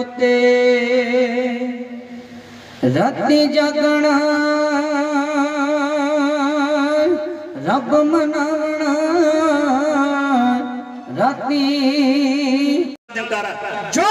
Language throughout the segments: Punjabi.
ਕੁੱਤੇ। ਰਾਤੀ ਜਾਗਣਾ ਰੱਬ ਮਨਾਉਣਾ ਰਾਤੀ ਜੋ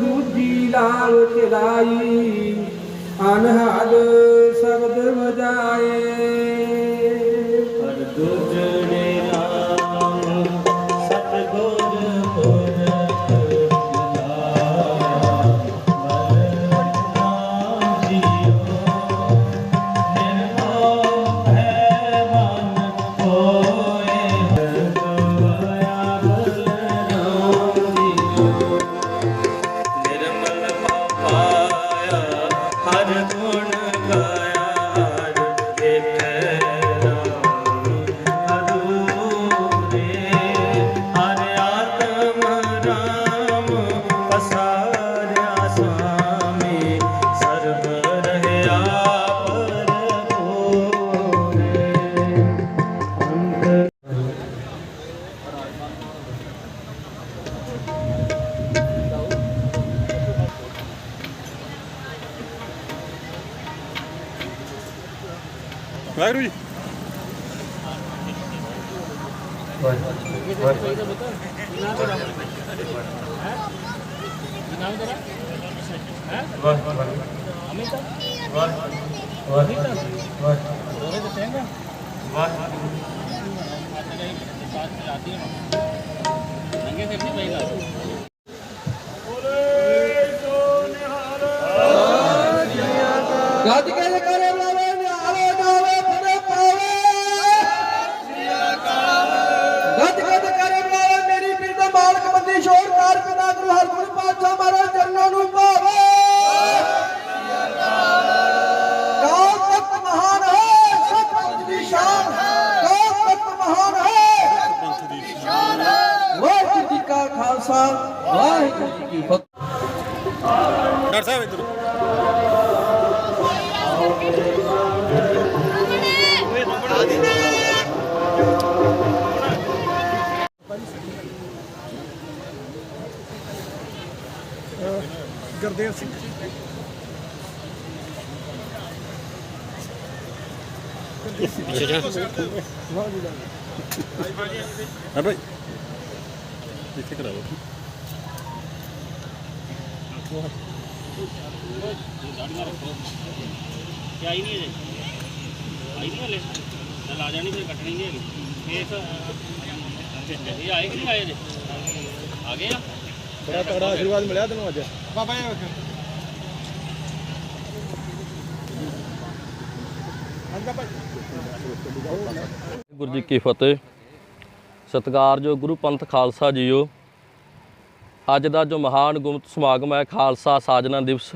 ਦੂਜੀ ਲਾਲ ਚਲਾਈ ਅਨਹਦ ਸ਼ਬਦ ਵਜਾਏ। ਹਰ ਗੁਣ ਵਾਹਿਗੁਰੂ ਜੀ ਗੱਜ ਕੇ ਕਰੇ ਬਲਾਵੇ ਸਾਹਿਬ ਇੱਧਰ ਗੁਰਦੇਵ ਸਿੰਘ। ਹਾਂ ਭਾਈ। ਇੱਥੇ ਕਰਾਓ। ਕਿ ਆਈ ਨਹੀਂ ਅਜੇ ਆਈ ਨਹੀਂ ਹਲੇ। ਚੱਲ ਆ ਜਾਣੀ ਫਿਰ ਕੱਟਣੀ ਨਹੀਂ ਹੈਗੀ। ਇਸ ਇਹ ਆਏ ਕਿ ਨਹੀਂ ਆਏ ਜੇ ਆ ਗਏ ਆ। ਬੜਾ ਤਗੜਾ ਆਸ਼ੀਰਵਾਦ ਮਿਲਿਆ ਤੈਨੂੰ ਅੱਜ। ਗੁਰੂ ਜੀ ਕੀ ਫਤਿਹ। ਸਤਿਕਾਰਯੋਗ ਗੁਰੂ ਪੰਥ ਖਾਲਸਾ ਜੀਓ। ਅੱਜ ਦਾ ਜੋ ਮਹਾਨ ਗੁਰਮਤਿ ਸਮਾਗਮ ਹੈ, ਖਾਲਸਾ ਸਾਜਨਾ ਦਿਵਸ,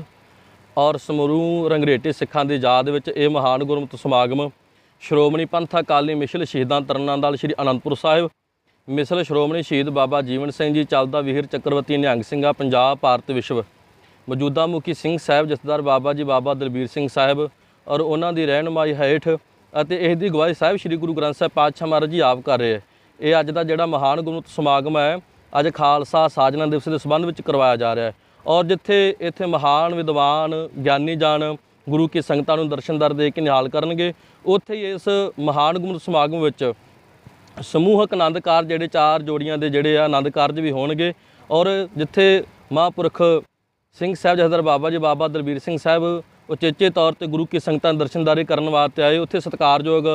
ਔਰ ਸਮਰੂ ਰੰਗਰੇਟੇ ਸਿੱਖਾਂ ਦੀ ਯਾਦ ਵਿੱਚ ਇਹ ਮਹਾਨ ਗੁਰਮਤਿ ਸਮਾਗਮ ਸ਼੍ਰੋਮਣੀ ਪੰਥ ਅਕਾਲੀ ਮਿਸ਼ਲ ਸ਼ਹੀਦਾਂ ਤਰਨਾਂ ਦਲ ਸ੍ਰੀ ਅਨੰਦਪੁਰ ਸਾਹਿਬ, ਮਿਸਲ ਸ਼੍ਰੋਮਣੀ ਸ਼ਹੀਦ ਬਾਬਾ ਜੀਵਨ ਸਿੰਘ ਜੀ, ਚੱਲਦਾ ਵੀਰ ਚੱਕਰਵਰਤੀ ਨਿਹੰਗ ਸਿੰਘਾ, ਪੰਜਾਬ, ਭਾਰਤ ਵਿਸ਼ਵ, ਮੌਜੂਦਾ ਮੁਖੀ ਸਿੰਘ ਸਾਹਿਬ, ਜਥੇਦਾਰ ਬਾਬਾ ਜੀ, ਬਾਬਾ ਦਲਬੀਰ ਸਿੰਘ ਸਾਹਿਬ, ਔਰ ਉਹਨਾਂ ਦੀ ਰਹਿਨਮਾਈ ਹੇਠ ਅਤੇ ਇਸ ਦੀ ਗਵਾਹੀ ਸਾਹਿਬ ਸ੍ਰੀ ਗੁਰੂ ਗ੍ਰੰਥ ਸਾਹਿਬ ਪਾਤਸ਼ਾਹ ਮਹਾਰਾਜ ਜੀ ਆਪ ਕਰ ਰਹੇ ਹੈ। ਇਹ ਅੱਜ ਦਾ ਜਿਹੜਾ ਮਹਾਨ ਗੁਰਮਤਿ ਸਮਾਗਮ ਹੈ ਅੱਜ ਖਾਲਸਾ ਸਾਜਨਾ ਦਿਵਸ ਦੇ ਸੰਬੰਧ ਵਿੱਚ ਕਰਵਾਇਆ ਜਾ ਰਿਹਾ ਹੈ। ਔਰ ਜਿੱਥੇ ਇੱਥੇ ਮਹਾਨ ਵਿਦਵਾਨ, ਗਿਆਨੀ ਜਾਨ ਗੁਰੂ ਕੀ ਸੰਗਤਾਂ ਨੂੰ ਦਰਸ਼ਨ ਦਰ ਦੇ ਕੇ ਨਿਹਾਲ ਕਰਨਗੇ, ਉੱਥੇ ਹੀ ਇਸ ਮਹਾਨ ਗੁਰਮਤਿ ਸਮਾਗਮ ਵਿੱਚ ਸਮੂਹਕ ਆਨੰਦ ਕਾਰਜ ਜਿਹੜੇ ਚਾਰ ਜੋੜੀਆਂ ਦੇ ਜਿਹੜੇ ਆ ਆਨੰਦ ਕਾਰਜ ਵੀ ਹੋਣਗੇ। ਔਰ ਜਿੱਥੇ ਮਹਾਂਪੁਰਖ ਸਿੰਘ ਸਾਹਿਬ ਜਹਦਰ ਬਾਬਾ ਜੀ, ਬਾਬਾ ਦਲਬੀਰ ਸਿੰਘ ਸਾਹਿਬ ਉਚੇਚੇ ਤੌਰ ਤੇ ਗੁਰੂ ਕੀ ਸੰਗਤਾਂ ਨੂੰ ਦਰਸ਼ਨਦਾਰੀ ਕਰਨ ਵਾਸਤੇ ਆਏ, ਉੱਥੇ ਸਤਿਕਾਰਯੋਗ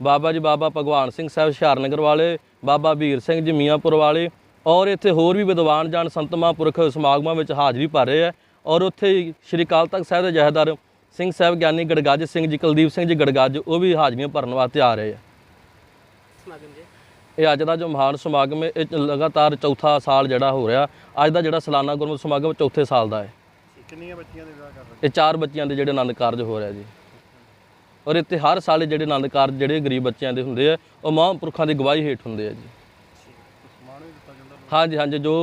ਬਾਬਾ ਜੀ, ਬਾਬਾ ਭਗਵਾਨ ਸਿੰਘ ਸਾਹਿਬ ਹੁਸ਼ਿਆਰਨਗਰ ਵਾਲੇ, ਬਾਬਾ ਵੀਰ ਸਿੰਘ ਜੀ ਮੀਆਂਪੁਰ ਵਾਲੇ ਔਰ ਇੱਥੇ ਹੋਰ ਵੀ ਵਿਦਵਾਨ ਜਾਣ ਸੰਤ ਮਹਾਂਪੁਰਖ ਸਮਾਗਮਾਂ ਵਿੱਚ ਹਾਜ਼ਰੀ ਭਰ ਰਹੇ ਆ। ਔਰ ਉੱਥੇ ਹੀ ਸ਼੍ਰੀ ਅਕਾਲ ਤਖਤ ਸਾਹਿਬ ਦੇ ਜਹਦਰ ਸਿੰਘ ਸਾਹਿਬ ਗਿਆਨੀ ਗੜਗੱਜ ਸਿੰਘ ਜੀ ਕੁਲਦੀਪ ਸਿੰਘ ਜੀ ਗੜਗੱਜ ਉਹ ਵੀ ਹਾਜ਼ਰੀਆਂ ਭਰਨ ਵਾਸਤੇ ਆ ਰਹੇ ਆ। ਇਹ ਅੱਜ ਦਾ ਜੋ ਮਹਾਨ ਸਮਾਗਮ ਹੈ ਇਹ ਲਗਾਤਾਰ ਚੌਥਾ ਸਾਲ ਜਿਹੜਾ ਹੋ ਰਿਹਾ। ਅੱਜ ਦਾ ਜਿਹੜਾ ਸਾਲਾਨਾ ਗੁਰਮਤਿ ਸਮਾਗਮ ਚੌਥੇ ਸਾਲ ਦਾ ਹੈ। ਕਿੰਨੀਆਂ ਬੱਚੀਆਂ ਦੇ ਵਿਆਹ ਕਰ ਰਹੇ ਇਹ ਚਾਰ ਬੱਚਿਆਂ ਦੇ ਜਿਹੜੇ ਆਨੰਦ ਕਾਰਜ ਹੋ ਰਿਹਾ ਜੀ। ਔਰ ਇੱਥੇ ਹਰ ਸਾਲ ਜਿਹੜੇ ਆਨੰਦ ਕਾਰਜ ਜਿਹੜੇ ਗਰੀਬ ਬੱਚਿਆਂ ਦੇ ਹੁੰਦੇ ਆ ਉਹ ਮਹਾਂਪੁਰਖਾਂ ਦੀ ਗਵਾਹੀ ਹੇਠ ਹੁੰਦੇ ਆ ਜੀ। ਹਾਂਜੀ ਹਾਂਜੀ ਜੋ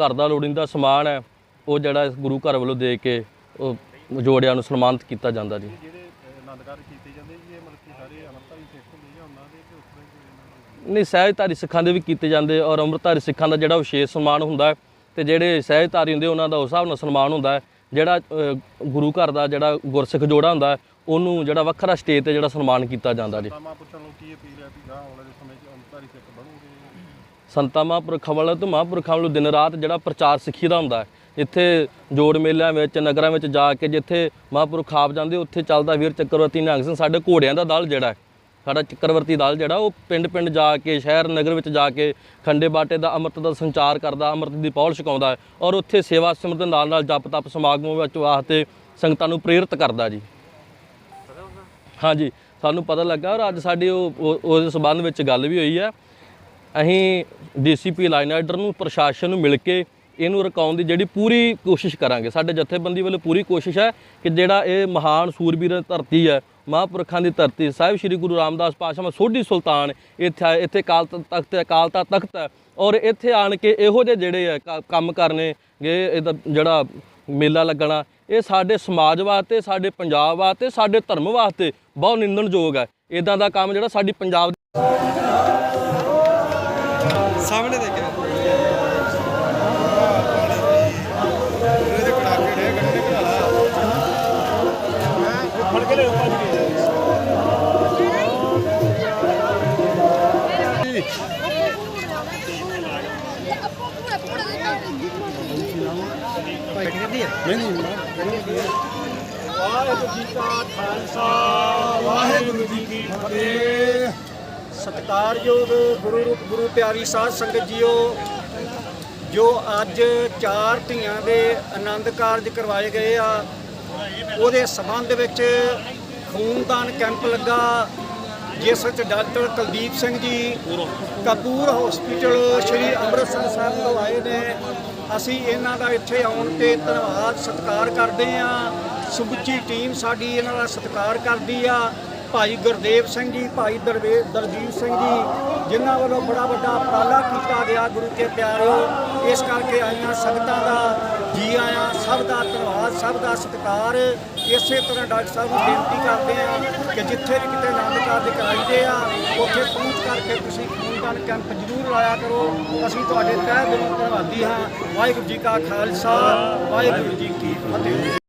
ਘਰ ਦਾ ਲੋੜੀਂਦਾ ਸਮਾਨ ਹੈ ਉਹ ਜਿਹੜਾ ਇਸ ਗੁਰੂ ਘਰ ਵੱਲੋਂ ਦੇ ਕੇ ਉਹ ਜੋੜਿਆਂ ਨੂੰ ਸਨਮਾਨਿਤ ਕੀਤਾ ਜਾਂਦਾ ਜੀ। ਜਿਹੜੇ ਅਹ, ਆਨੰਦ ਕਾਰਜ ਕੀਤੇ ਜਾਂਦੇ ਜੀ ਇਹ ਮਤਲਬ ਕਿ ਸਾਰੇ ਅਮਰਤਾਰੀ ਸਿੱਖ ਹੁੰਦੇ ਜਾਂ ਉਹਨਾਂ ਦੇ ਕਿ ਉਸ ਤਰ੍ਹਾਂ ਹੀ ਕੋਈ ਇਹਨਾਂ ਦਾ ਨਹੀਂ ਸਹਿਜਧਾਰੀ ਸਿੱਖਾਂ ਦੇ ਵੀ ਕੀਤੇ ਜਾਂਦੇ ਔਰ ਅੰਮ੍ਰਿਤਧਾਰੀ ਸਿੱਖਾਂ ਦਾ ਜਿਹੜਾ ਵਿਸ਼ੇਸ਼ ਸਨਮਾਨ ਹੁੰਦਾ ਤੇ ਜਿਹੜੇ ਸਹਿਜਧਾਰੀ ਹੁੰਦੇ ਉਹਨਾਂ ਦਾ ਉਸ ਹਿਸਾਬ ਨਾਲ ਸਨਮਾਨ ਹੁੰਦਾ ਹੈ ਜਿਹੜਾ ਗੁਰੂ ਘਰ ਦਾ ਜਿਹੜਾ ਗੁਰਸਿੱਖ ਜੋੜਾ ਹੁੰਦਾ ਉਹਨੂੰ ਜਿਹੜਾ ਵੱਖਰਾ ਸਟੇਜ ਤੇ ਜਿਹੜਾ ਸਨਮਾਨ ਕੀਤਾ ਜਾਂਦਾ ਜੀ। ਮਾਂ ਪੁੱਛਣ ਨੂੰ ਕੀ ਅਪੀਲ ਹੈ ਵੀ ਗਾਂ ਵਾਲੇ ਸਮੇਂ 'ਚ ਅਮਰਤਾਰੀ ਸਿੱਖ ਬਣੂਗੇ? ਸੰਤਾਂ ਮਹਾਂਪੁਰਖਾਂ ਵੱਲੋਂ ਤੇ ਮਹਾਂਪੁਰਖਾਂ ਵੱਲੋਂ ਦਿਨ ਰਾਤ ਜਿਹੜਾ ਪ੍ਰਚਾਰ ਸਿੱਖੀ ਦਾ ਹੁੰਦਾ ਇੱਥੇ ਜੋੜ ਮੇਲਿਆਂ ਵਿੱਚ, ਨਗਰਾਂ ਵਿੱਚ ਜਾ ਕੇ ਜਿੱਥੇ ਮਹਾਂਪੁਰਖ ਆਪ ਜਾਂਦੇ, ਉੱਥੇ ਚੱਲਦਾ ਵੀਰ ਚੱਕਰਵਰਤੀ ਨਿਹੰਗ ਸਿੰਘ, ਸਾਡੇ ਘੋੜਿਆਂ ਦਾ ਦਲ ਜਿਹੜਾ ਸਾਡਾ ਚੱਕਰਵਰਤੀ ਦਲ ਜਿਹੜਾ, ਉਹ ਪਿੰਡ ਪਿੰਡ ਜਾ ਕੇ, ਸ਼ਹਿਰ, ਨਗਰ ਵਿੱਚ ਜਾ ਕੇ ਖੰਡੇ ਬਾਟੇ ਦਾ ਅੰਮ੍ਰਿਤ ਦਾ ਸੰਚਾਰ ਕਰਦਾ, ਅੰਮ੍ਰਿਤ ਦੀ ਪੌਲ ਛਕਾਉਂਦਾ ਔਰ ਉੱਥੇ ਸੇਵਾ ਸਿਮਰਨ ਦੇ ਨਾਲ ਨਾਲ ਜਪ ਤਪ ਸਮਾਗਮ ਵਿੱਚ ਵਾਸਤੇ ਸੰਗਤਾਂ ਨੂੰ ਪ੍ਰੇਰਿਤ ਕਰਦਾ ਜੀ। ਹਾਂਜੀ, ਸਾਨੂੰ ਪਤਾ ਲੱਗਾ ਔਰ ਅੱਜ ਸਾਡੀ ਉਹ, ਉਹ- ਉਹਦੇ ਸਬੰਧ ਵਿੱਚ ਗੱਲ ਵੀ ਹੋਈ ਹੈ। ਅਸੀਂ ਡੀਸੀਪੀ ਲਾਈਨ ਆਰਡਰ ਨੂੰ ਪ੍ਰਸ਼ਾਸਨ ਨੂੰ ਮਿਲ ਕੇ ਇਹਨੂੰ ਰਕਾਉਣ ਦੀ ਜਿਹੜੀ ਪੂਰੀ ਕੋਸ਼ਿਸ਼ ਕਰਾਂਗੇ। ਸਾਡੇ ਜਥੇਬੰਦੀ ਵੱਲੋਂ ਪੂਰੀ ਕੋਸ਼ਿਸ਼ ਹੈ ਕਿ ਜਿਹੜਾ ਇਹ ਮਹਾਨ ਸੂਰਬੀਰ ਧਰਤੀ ਹੈ ਮਹਾਂਪੁਰਖਾਂ ਦੀ ਧਰਤੀ ਸਾਹਿਬ ਸ੍ਰੀ ਗੁਰੂ ਰਾਮਦਾਸ ਪਾਤਸ਼ਾਹ ਸੋਢੀ ਸੁਲਤਾਨ ਇੱਥੇ ਆਏ, ਇੱਥੇ ਕਾਲ ਤਖਤ ਹੈ ਅਕਾਲ ਤਖਤ ਤਖਤ ਹੈ ਔਰ ਇੱਥੇ ਆਣ ਕੇ ਇਹੋ ਜਿਹੇ ਜਿਹੜੇ ਹੈ ਕ- ਕੰਮ ਕਰਨੇ ਇਹ ਇਹਦਾ ਜਿਹੜਾ ਮੇਲਾ ਲੱਗਣਾ ਇਹ ਸਾਡੇ ਸਮਾਜ ਵਾਸਤੇ ਸਾਡੇ ਪੰਜਾਬ ਵਾਸਤੇ ਸਾਡੇ ਧਰਮ ਵਾਸਤੇ ਬਹੁਤ ਨਿੰਦਣਯੋਗ ਹੈ। ਇਦਾਂ ਦਾ ਕੰਮ ਜਿਹੜਾ ਸਾਡੀ ਪੰਜਾਬ ਸਾਹਮਣੇ ਦੇਖਿਆ ਇਹਦੇ ਕੜਾਕੇ ਡੇ ਗੱਡੇ ਕਢਾ ਲਾ ਫੜ ਕੇ ਲੈ ਭੱਜ ਕੇ ਨਹੀਂ ਨਹੀਂ ਵਾਹਿਗੁਰੂ ਜੀ ਕਾ ਖਾਲਸਾ ਵਾਹਿਗੁਰੂ ਜੀ ਕੀ ਫਤਿਹ। ਸਤਿਕਾਰਯੋਗ ਗੁਰੂ ਰੂਪ ਗੁਰੂ ਪਿਆਰੀ ਸਾਧ ਸੰਗਤ ਜੀਓ, ਜੋ ਅੱਜ ਚਾਰ ਧੀਆਂ ਦੇ ਆਨੰਦ ਕਾਰਜ ਕਰਵਾਏ ਗਏ ਆ, ਉਹਦੇ ਸਬੰਧ ਵਿੱਚ ਖੂਨਦਾਨ ਕੈਂਪ ਲੱਗਾ, ਜਿਸ ਵਿੱਚ ਡਾਕਟਰ ਕੁਲਦੀਪ ਸਿੰਘ ਜੀ, ਕਪੂਰ ਹਸਪੀਟਲ ਸ਼੍ਰੀ ਅੰਮ੍ਰਿਤਸਰ ਸਾਹਿਬ ਤੋਂ ਆਏ ਨੇ। ਅਸੀਂ ਇਹਨਾਂ ਦਾ ਇੱਥੇ ਆਉਣ ਤੇ ਧੰਨਵਾਦ, ਸਤਿਕਾਰ ਕਰਦੇ ਆ ਸਮੁੱਚੀ ਟੀਮ ਸਾਡੀ ਇਹਨਾਂ ਦਾ ਸਤਿਕਾਰ ਕਰਦੀ ਆ। ਭਾਈ ਗੁਰਦੇਵ ਸਿੰਘ ਜੀ, ਭਾਈ ਦਰਵੇ ਦਲਜੀਤ ਸਿੰਘ ਜੀ, ਜਿਨ੍ਹਾਂ ਵੱਲੋਂ ਬੜਾ ਵੱਡਾ ਉਪਰਾਲਾ ਕੀਤਾ ਗਿਆ ਗੁਰੂ ਕੇ ਪਿਆਰਿਓ। ਇਸ ਕਰਕੇ ਆਈਆਂ ਸੰਗਤਾਂ ਦਾ ਜੀ ਆਇਆਂ, ਸਭ ਦਾ ਧੰਨਵਾਦ, ਸਭ ਦਾ ਸਤਿਕਾਰ। ਇਸੇ ਤਰ੍ਹਾਂ ਡਾਕਟਰ ਸਾਹਿਬ ਨੂੰ ਬੇਨਤੀ ਕਰਦੇ ਆ ਕਿ ਜਿੱਥੇ ਵੀ ਕਿਤੇ ਆਨੰਦ ਕਾਰਜ ਕਰਾਈਦੇ ਆ, ਉੱਥੇ ਪਹੁੰਚ ਕਰਕੇ ਤੁਸੀਂ ਖੂਨਦਾਨ ਕੈਂਪ ਜ਼ਰੂਰ ਲਾਇਆ ਕਰੋ। ਅਸੀਂ ਤੁਹਾਡੇ ਤਹਿ ਦਿਲੋਂ ਧੰਨਵਾਦੀ ਹਾਂ। ਵਾਹਿਗੁਰੂ ਜੀ ਕਾ ਖਾਲਸਾ, ਵਾਹਿਗੁਰੂ ਜੀ ਕੀ ਫਤਿਹ।